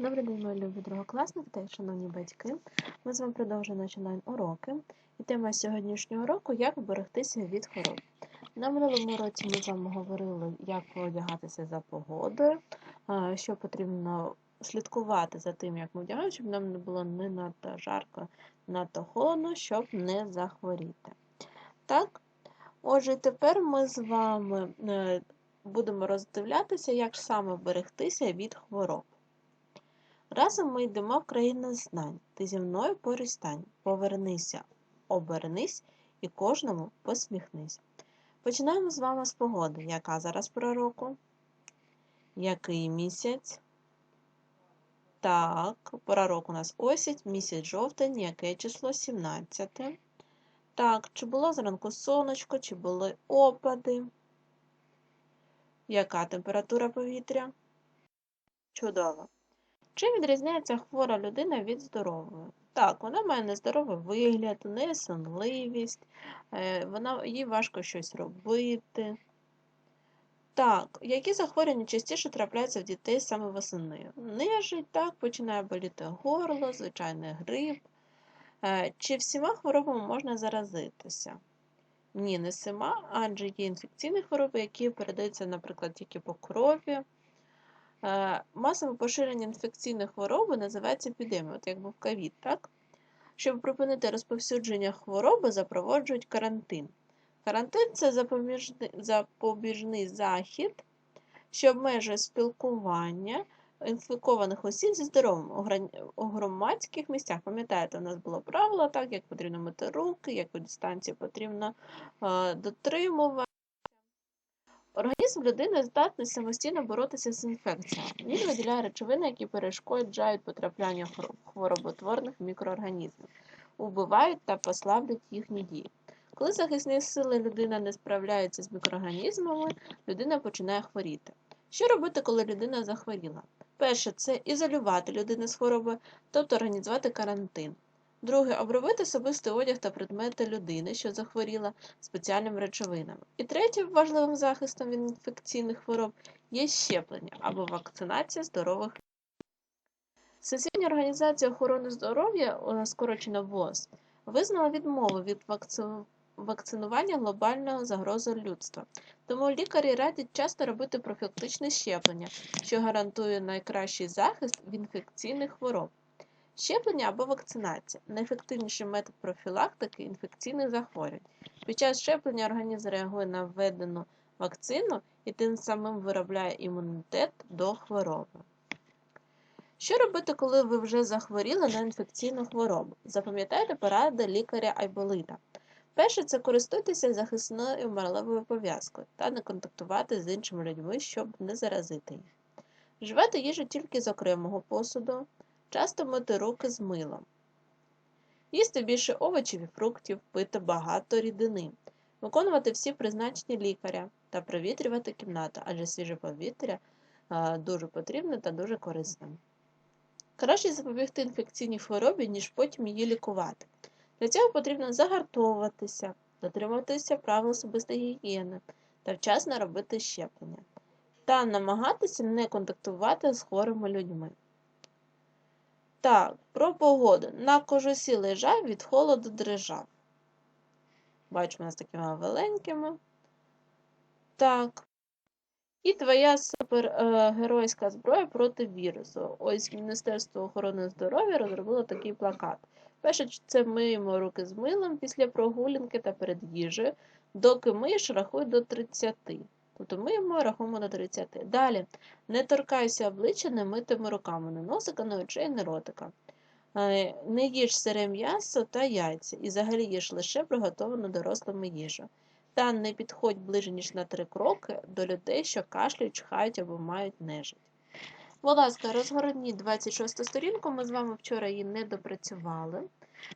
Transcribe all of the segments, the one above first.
Добрий день, мої любі другокласники та шановні батьки. Ми з вами продовжуємо наші онлайн-уроки. І тема сьогоднішнього уроку як вберегтися від хвороб. На минулому році ми з вами говорили, як одягатися за погодою, що потрібно слідкувати за тим, як ми вдягаємо, щоб нам не було не надто жарко, надто холодно, щоб не захворіти. Так? Отже, тепер ми з вами е, будемо роздивлятися, як саме вберегтися від хвороб. Разом ми йдемо в країну знань. Ти зі мною поруч стань. Повернися, обернись і кожному посміхнись. Починаємо з вами з погоди. Яка зараз пора року? Який місяць? Так, пора року у нас осінь, місяць жовтень, яке число? 17. Так, чи було зранку сонечко, чи були опади? Яка температура повітря? Чудово. Чим відрізняється хвора людина від здорової? Так, вона має нездоровий вигляд, у неї сонливість, е, вона, їй важко щось робити. Так, які захворювання частіше трапляються в дітей саме восени? Нежить, так, починає боліти горло, звичайний грип. Е, чи всіма хворобами можна заразитися? Ні, не всіма, адже є інфекційні хвороби, які передаються, наприклад, тільки по крові. Е, масове поширення інфекційних хвороби називається епідемією, от як був ковід, так? Щоб припинити розповсюдження хвороби, запроваджують карантин. Карантин це запобіжний, запобіжний захід, що обмежує спілкування інфікованих осіб зі здоровими у громадських місцях. Пам'ятаєте, у нас було правило, так, як потрібно мити руки, яку дистанцію потрібно е, дотримувати. Організм людини здатний самостійно боротися з інфекціями. Він виділяє речовини, які перешкоджають потрапляння хвороботворних мікроорганізмів, убивають та послаблюють їхні дії. Коли захисні сили людини не справляються з мікроорганізмами, людина починає хворіти. Що робити, коли людина захворіла? Перше це ізолювати людину з хвороби, тобто організувати карантин. Друге обробити особистий одяг та предмети людини, що захворіла спеціальними речовинами. І третє важливим захистом від інфекційних хвороб є щеплення або вакцинація здорових людей. Всесвітня організація охорони здоров'я, скорочена ВОЗ, визнала відмову від вакцинування глобального загрози людства. Тому лікарі радять часто робити профілактичне щеплення, що гарантує найкращий захист від інфекційних хвороб. Щеплення або вакцинація найефективніший метод профілактики інфекційних захворювань. Під час щеплення організм реагує на введену вакцину і тим самим виробляє імунітет до хвороби. Що робити, коли ви вже захворіли на інфекційну хворобу? Запам'ятайте поради лікаря Айболита. Перше, це користуйтеся захисною марлевою пов'язкою та не контактувати з іншими людьми, щоб не заразити їх. Вживати їжу тільки з окремого посуду. Часто мити руки з милом. Їсти більше овочів і фруктів, пити багато рідини, виконувати всі призначення лікаря та провітрювати кімнату, адже свіже повітря дуже потрібне та дуже корисне. Краще запобігти інфекційній хворобі, ніж потім її лікувати. Для цього потрібно загартовуватися, дотримуватися правил особистої гігієни та вчасно робити щеплення та намагатися не контактувати з хворими людьми. Так, про погоду. На кожусі лежав, від холоду дрижав. Бачимо нас такими веленькими. Так. І твоя супергеройська е, зброя проти вірусу. Ось Міністерство охорони здоров'я розробило такий плакат. Перше, це миємо руки з милом після прогулянки та перед їжею, доки миєш, рахуй до 30. Тобто миємо, рахуємо до 30. Далі не торкайся обличчя немитими руками, не носика, не очей, не ротика. Е, не їж сире м'ясо та яйця, і взагалі їж лише приготовану дорослими їжу. Та не підходь ближе, ніж на три кроки до людей, що кашлюють, чхають або мають нежить. Будь ласка, розгорніть 26 сторінку, ми з вами вчора її не допрацювали.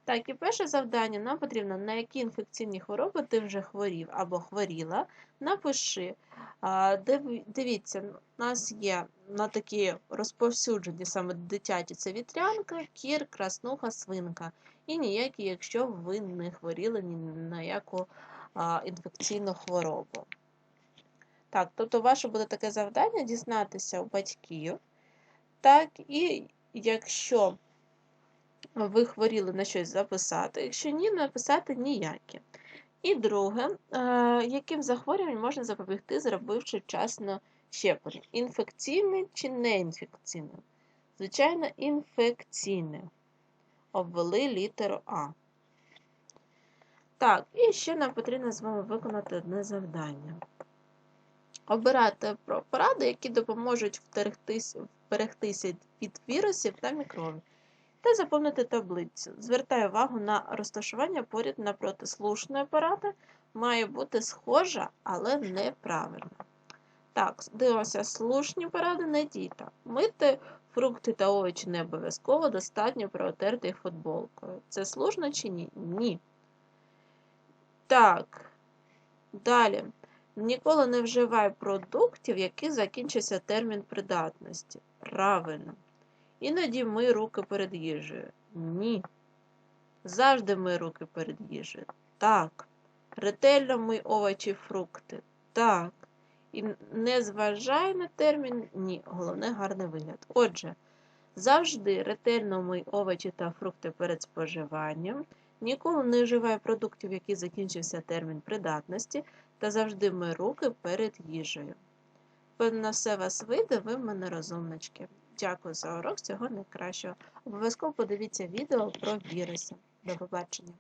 Так, і перше завдання нам потрібно, на які інфекційні хвороби ти вже хворів або хворіла. Напиши. Дивіться, у нас є на такі розповсюджені саме дитяті це вітрянка, кір, краснуха, свинка. І ніякі, якщо ви не хворіли ні на яку інфекційну хворобу. Так, тобто, ваше буде таке завдання дізнатися у батьків Так, і якщо ви хворіли на щось записати, якщо ні, написати ніяке. І друге, е, яким захворюванням можна запобігти, зробивши вчасно щеплення? Інфекційне чи неінфекційне? Звичайно, інфекційне. Обвели літеру А. Так, і ще нам потрібно з вами виконати одне завдання. Обирати препарати, які допоможуть вберегтися від вірусів та мікробів. Та заповнити таблицю. Звертаю увагу на розташування поряд напроти слушної апарата має бути схожа, але неправильно. Так, дивимося, слушні поради не діта. Мити фрукти та овочі не обов'язково, достатньо протерти їх футболкою. Це слушно чи ні? Ні. Так. Далі. Ніколи не вживай продуктів, які закінчився термін придатності. Правильно. Іноді мий руки перед їжею. Ні. Завжди мий руки перед їжею. Так. Ретельно мий овочі, фрукти. Так. І не зважай на термін, ні. Головне гарний вигляд. Отже, завжди ретельно мий овочі та фрукти перед споживанням. Ніколи не вживай продуктів, які закінчився термін придатності, та завжди мий руки перед їжею. Певно, все вас вийде, ви мене розумнички. Дякую за урок, всього найкращого. Обов'язково подивіться відео про віруси. До побачення!